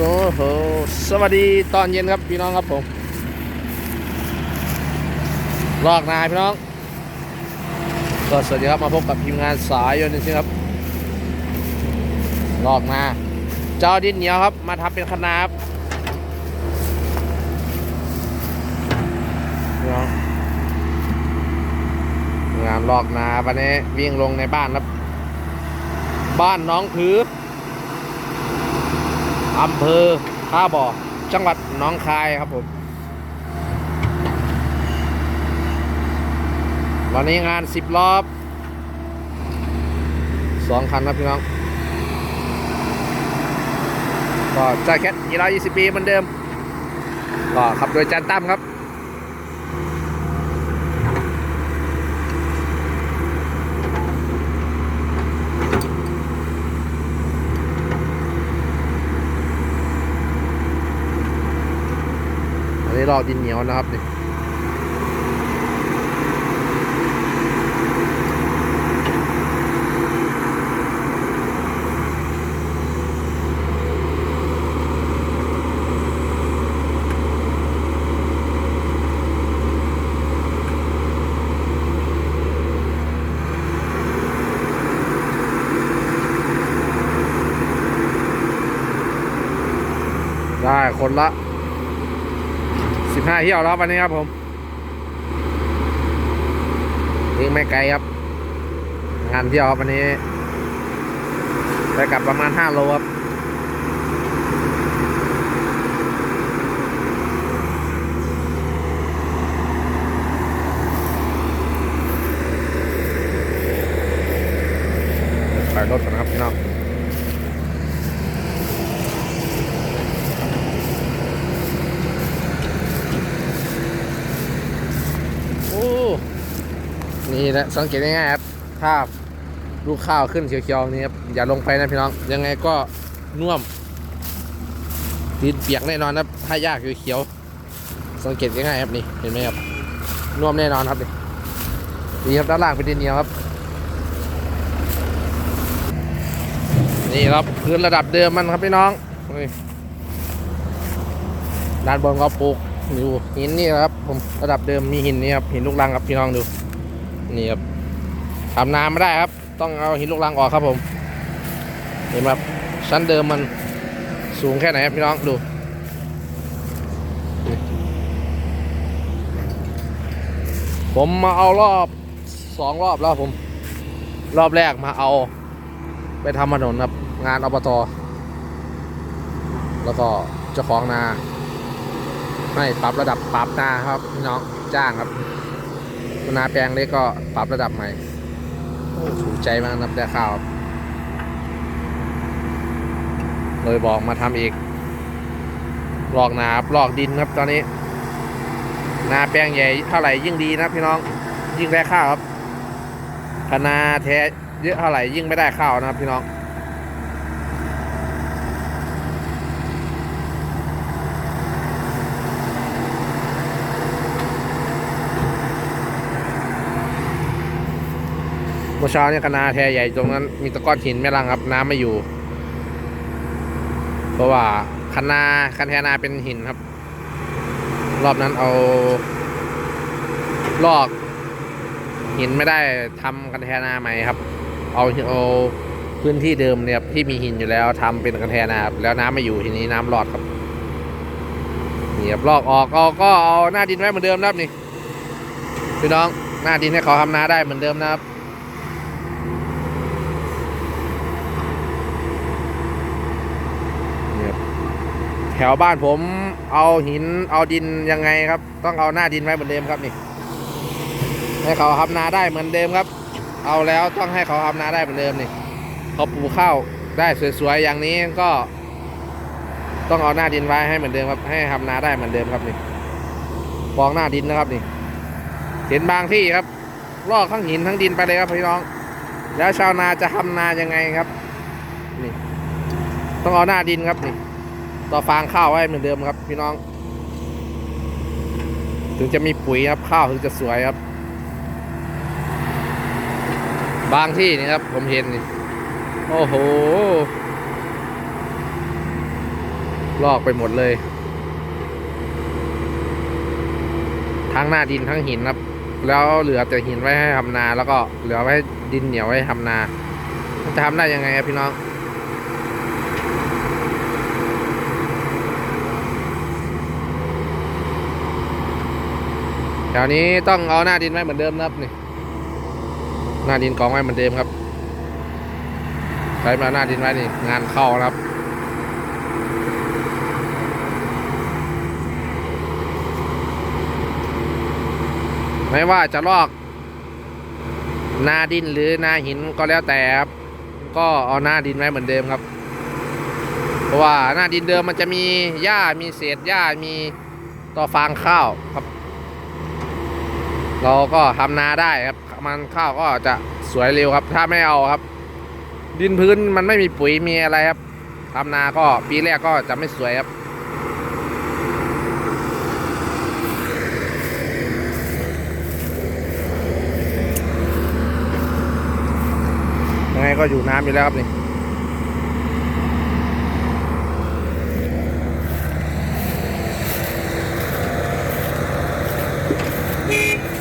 โอ้โหสวัสดีตอนเย็นครับพี่น้องครับผมลอกนายพี่น้อง ก็สวัสดีครับมาพบกับทีมงานสายยนต์นี่ครับลอกนาเจ้าดินเหนียวครับ มาทำเป็นคณะครับพี่น้องงานลอกนาวันนี้วิ่งลงในบ้านครับ บ้านน้องผือ อำเภอท่าบ่อ จังหวัดหนองคายครับผม วันนี้งานสิบรอบสองคันนะพี่น้อง ก็จ่าแคทยี่ร้อยยี่สิบปีเหมือนเดิม ก็ขับโดยจานตั้มครับ ลอกดินเหนียวนะครับนี่ได้คนละ สิบห้าเที่ยวแล้ววันนี้ครับผมยิงไม่ไกลครับ งานเที่ยวครับวันนี้ไปกลับประมาณห้าโลครับไปรถกันนะครับพี่น้อง โอ้ นี่แหละสังเกตง่ายๆครับ ถ้าลูกข้าวขึ้นเขียวๆนี่ครับอย่าลงไปนะพี่น้อง ยังไงก็น่วมดินเปียกแน่นอนครับ ถ้ายากเขียวๆสังเกตง่ายๆครับนี่เห็นไหมครับน่วมแน่นอนครับนี่นี่ครับด้านล่างเป็นดินเหนียวครับ นี่ครับพื้นระดับเดิมมันครับพี่น้องนี่ด้านบนก็ปลูกดูหินนี่ครับผมระดับเดิมมีหินนี่ครับหินลูกรังครับพี่น้องดู นี่ครับทำน้ำไม่ได้ครับ ต้องเอาหินลูกรังออกครับผมเห็นไหมครับชั้นเดิมมันสูงแค่ไหนครับพี่น้องดูผมมาเอารอบสองรอบแล้วครับผม รอบแรกมาเอา ไปทำถนนครับ งานอบตแล้วก็เจ้าของนาไม่ปรับระดับปรับนาครับ พี่น้องจ้างครับ นาแปลงเล็กก็ปรับระดับใหม่ถูกใจมากนับได้ข้าวเลยบอกมาทำอีก ลอกนาครับลอกดินครับตอนนี้ นาแปลงใหญ่เท่าไหร่ยิ่งดีนะพี่น้องยิ่งได้ข้าวครับคนาแท้เยอะเท่าไหร่ยิ่งไม่ได้ข้าวนะครับพี่น้อง มื่อเช้าเนี่ยคณะแทใหญ่ตรงนั้นมีตะก้อนหินแม่ลังครับน้ำไม่อยู่ เพราะว่าคณะคันแทนาเป็นหินครับ รอบนั้นเอา ลอก หินไม่ได้ทำกันแทนาใหม่ครับ เอาเอาพื้นที่เดิมเนี่ยที่มีหินอยู่แล้วทำเป็นกันแทนาครับแล้วน้ำไม่อยู่ทีนี้น้ำรอดครับนี่ครับลอกออกเอาก็เอาหน้าดินไว้เหมือนเดิมนะครับนี่พี่น้องหน้าดินให้เขาทำนาได้เหมือนเดิมนะครับ เนี่ยครับ แถวบ้านผมเอาหินเอาดินยังไงครับ ต้องเอาหน้าดินไว้เหมือนเดิมครับนี่ ให้เขาทำนาได้เหมือนเดิมครับ เอาแล้วต้องให้เขาทำนาได้เหมือนเดิมนี่เขาปลูกข้าวได้สวยๆอย่างนี้ก็ ต้องเอาหน้าดินไว้ให้เหมือนเดิมครับ ให้ทำนาได้เหมือนเดิมครับนี่ฟองหน้าดินนะครับนี่ เห็นบางที่ครับลอกทั้งหินทั้งดินไปเลยครับพี่น้อง แล้วชาวนาจะทำนายังไงครับ นี่ ต้องเอาหน้าดินครับนี่ ต่อฟางข้าวไว้เหมือนเดิมครับ พี่น้อง ถึงจะมีปุ๋ยครับข้าวถึงจะสวยครับ บางที่นี่ครับ ผมเห็นนี่โอ้โหลอกไปหมดเลย ทั้งหน้าดินทั้งหินครับ แล้วเหลือแต่หินไว้ให้ทำนา แล้วก็เหลือไว้ดินเหนียวไว้ทำนาจะทำได้ยังไงครับพี่น้อง ถวนี้ต้องเอาหน้าดินไว้เหมือนเดิมนะครับนี่ หน้าดินกองไว้เหมือนเดิมครับ ใช้มาหน้าดินไว้นี่งานเข้านะครับไม่ว่าจะลอกนาดินหรือนาหินก็แล้วแต่ครับ ก็เอาหน้าดินไว้เหมือนเดิมครับ เพราะว่าหน้าดินเดิมมันจะมีหญ้ามีเศษหญ้ามีต่อฟางข้าวครับ เราก็ทำนาได้ครับมันข้าวก็จะสวยเร็วครับ ถ้าไม่เอาครับ ดินพื้นมันไม่มีปุ๋ยมีอะไรครับทำนาก็ปีแรกก็จะไม่สวยครับยังไงก็อยู่น้ำอยู่แล้วครับนี่